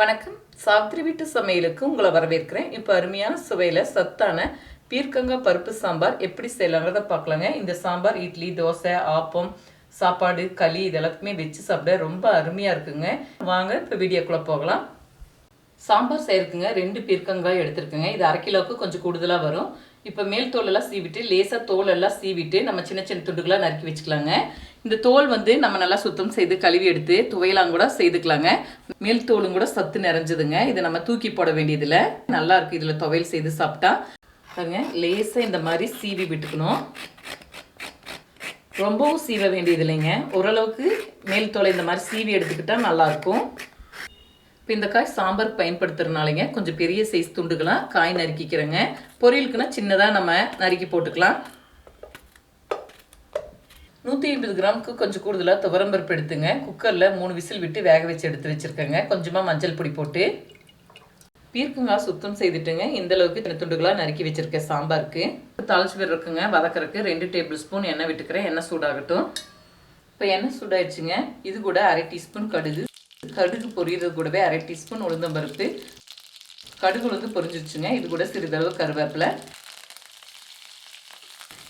வணக்கம். சாவித்திரி வீட்டு சமையலுக்கு உங்களை வரவேற்கிறேன். இப்போ அருமையான சுவையில் சத்தான பீர்க்கங்காய் பருப்பு சாம்பார் எப்படி செய்யலாங்கிறத பார்க்கலாங்க. இந்த சாம்பார் இட்லி தோசை ஆப்பம் சாப்பாடு களி இது எல்லாத்துக்குமே வச்சு சாப்பிட ரொம்ப அருமையாக இருக்குங்க. வாங்க இப்போ வீடியோக்குள்ளே போகலாம். சாம்பார் செய்யறதுக்குங்க ரெண்டு பீர்க்கங்காய் எடுத்துருக்குங்க. இது அரை கிலோவுக்கு கொஞ்சம் கூடுதலாக வரும். இப்போ மேல் தோலெல்லாம் சீவிட்டு லேசாக தோலெல்லாம் சீவிட்டு நம்ம சின்ன சின்ன துண்டுகளாக நறுக்கி வச்சுக்கலாங்க. இந்த தோல் வந்து நம்ம நல்லா சுத்தம் செய்து கழுவி எடுத்து துவையலாம் கூட செய்துக்கலாங்க. மேல் தோலும் கூட சத்து நிறைஞ்சதுங்க. இதை நம்ம தூக்கி போட வேண்டியதில்லை. நல்லா இருக்கு இதில் துவையல் செய்து சாப்பிட்டா. பாருங்க லேசாக இந்த மாதிரி சீவி விட்டுக்கணும். ரொம்பவும் சீவ வேண்டியது இல்லைங்க. ஓரளவுக்கு மேல் தோலை இந்த மாதிரி சீவி எடுத்துக்கிட்டால் நல்லாயிருக்கும் இப்போ இந்த காய் சாம்பார் பயன்படுத்துறதுனாலங்க கொஞ்சம் பெரிய சைஸ் துண்டுகளாக காய் நறுக்கிக்கிறேங்க. பொரியலுக்குன்னா சின்னதாக நம்ம நறுக்கி போட்டுக்கலாம். நூற்றி ஐம்பது கிராமுக்கு கொஞ்சம் கூடுதலாக துவரம்பருப்பு எடுத்துங்க. குக்கரில் மூணு விசில் விட்டு வேக வச்சு எடுத்து வச்சுருக்கேங்க. கொஞ்சமாக மஞ்சள் பொடி போட்டு பீர்க்கங்காய் சுத்தம் செய்துட்டுங்க. இந்த அளவுக்கு சின்ன துண்டுகளாக நறுக்கி வச்சுருக்கேன். சாம்பாருக்கு. தாளிச்சு இருக்குங்க வதக்கறதுக்கு ரெண்டு டேபிள் ஸ்பூன் எண்ணெய் விட்டுக்கிறேன். எண்ணெய் சூடாகட்டும். இப்போ எண்ணெய் சூடாயிடுச்சுங்க. இது கூட அரை டீஸ்பூன் கடுகு. கடுகு பொரியது கூடவே அரை டீஸ்பூன் உளுந்தம்பருப்பு. கடுகு உளுந்து பொரிஞ்சிருச்சுங்க இது கூட சிறிதளவு கருவேப்பிலை.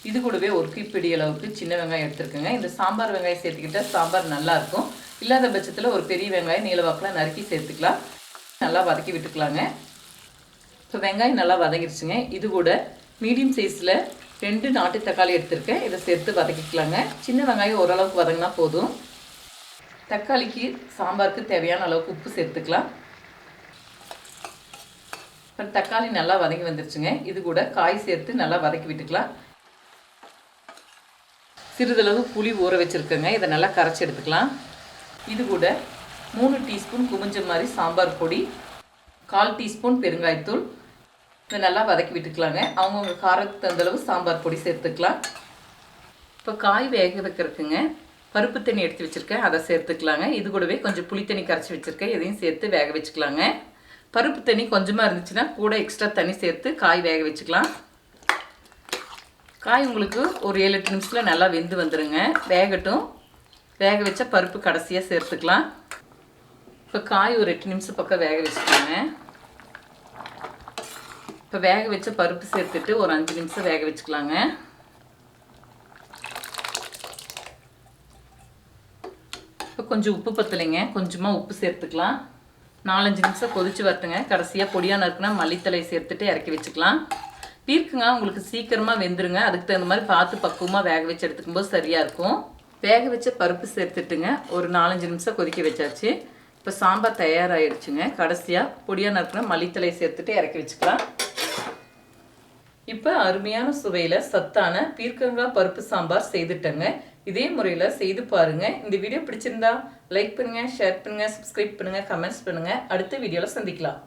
இது கூடவே ஒரு கைப்பிடி அளவுக்கு சின்ன வெங்காயம் எடுத்துருக்குங்க. இந்த சாம்பார் வெங்காயம் சேர்த்துக்கிட்டால் சாம்பார் நல்லாயிருக்கும் இல்லாத பட்சத்தில் ஒரு பெரிய வெங்காயம் நீளவாக்கில் நறுக்கி சேர்த்துக்கலாம். நல்லா வதக்கி விட்டுக்கலாங்க. இப்போ வெங்காயம் நல்லா வதங்கிடுச்சுங்க இது கூட மீடியம் சைஸில் ரெண்டு நாட்டு தக்காளி எடுத்திருக்கேன். இதை சேர்த்து வதக்கிக்கலாங்க. சின்ன வெங்காயம் ஓரளவுக்கு வதங்கினா போதும். தக்காளிக்கு சாம்பாருக்கு தேவையான அளவுக்கு உப்பு சேர்த்துக்கலாம். இப்போ தக்காளி நல்லா வதங்கி வந்துருச்சுங்க. இது கூட காய் சேர்த்து நல்லா வதக்கி விட்டுக்கலாம். சிறிதளவு புளி ஊற வச்சுருக்கேங்க. இதை நல்லா கரைச்சி எடுத்துக்கலாம். இது கூட மூணு டீஸ்பூன் குமிஞ்ச மாதிரி சாம்பார் பொடி கால் டீஸ்பூன் பெருங்காயத்தூள். இதை நல்லா வதக்கி விட்டுக்கலாங்க. அவங்கவுங்க காரத்துக்கு தகுந்தளவு சாம்பார் பொடி சேர்த்துக்கலாம். இப்போ காய் வேக வைக்கிறதுக்குங்க பருப்பு தண்ணி எடுத்து வச்சுருக்கேன். அதை சேர்த்துக்கலாங்க. இது கூடவே கொஞ்சம் புளி தண்ணி கரைச்சி வச்சுருக்கேன். இதையும் சேர்த்து வேக வச்சுக்கலாங்க. பருப்பு தண்ணி கொஞ்சமாக இருந்துச்சுன்னா கூட எக்ஸ்ட்ரா தண்ணி சேர்த்து காய் வேக வச்சுக்கலாம். காய் உங்களுக்கு ஒரு ஏழு எட்டு நிமிஷத்தில் நல்லா வெந்து வந்துடுங்க வேகட்டும். வேக வச்ச பருப்பு கடைசியாக சேர்த்துக்கலாம். இப்போ காய் ஒரு எட்டு நிமிஷம் பக்கம் வேக வச்சுக்கோங்க. இப்போ வேக வச்ச பருப்பு சேர்த்துட்டு ஒரு அஞ்சு நிமிஷம் வேக வச்சுக்கலாங்க. இப்போ கொஞ்சம் உப்பு பத்தலைங்க. கொஞ்சமாக உப்பு சேர்த்துக்கலாம். நாலஞ்சு நிமிஷம் கொதிச்சு வரட்டுங்க. கடைசியாக பொடியாக நறுக்குனா மல்லித்தலை சேர்த்துட்டு இறக்கி வச்சுக்கலாம். பீர்க்குங்க உங்களுக்கு சீக்கிரமாக வெந்துருங்க. அதுக்கு தகுந்த மாதிரி பார்த்து பக்குவமாக வேக வச்சு எடுத்துக்கும்போது சரியாக இருக்கும். வேக வச்ச பருப்பு சேர்த்துட்டுங்க. ஒரு நாலஞ்சு நிமிஷம் கொதிக்க வச்சாச்சு. இப்போ சாம்பார் தயாராகிடுச்சுங்க கடைசியாக பொடியாக நறுக்கிற மல்லித்தலை சேர்த்துட்டு இறக்கி வச்சுக்கலாம். இப்போ அருமையான சுவையில் சத்தான பீர்க்கங்காய் பருப்பு சாம்பார் செய்துட்டேங்க. இதே முறையில் செய்து பாருங்கள் இந்த வீடியோ பிடிச்சிருந்தா லைக் பண்ணுங்கள் ஷேர் பண்ணுங்க சப்ஸ்கிரைப் பண்ணுங்கள் கமெண்ட்ஸ் பண்ணுங்கள் அடுத்த வீடியோவில் சந்திக்கலாம்.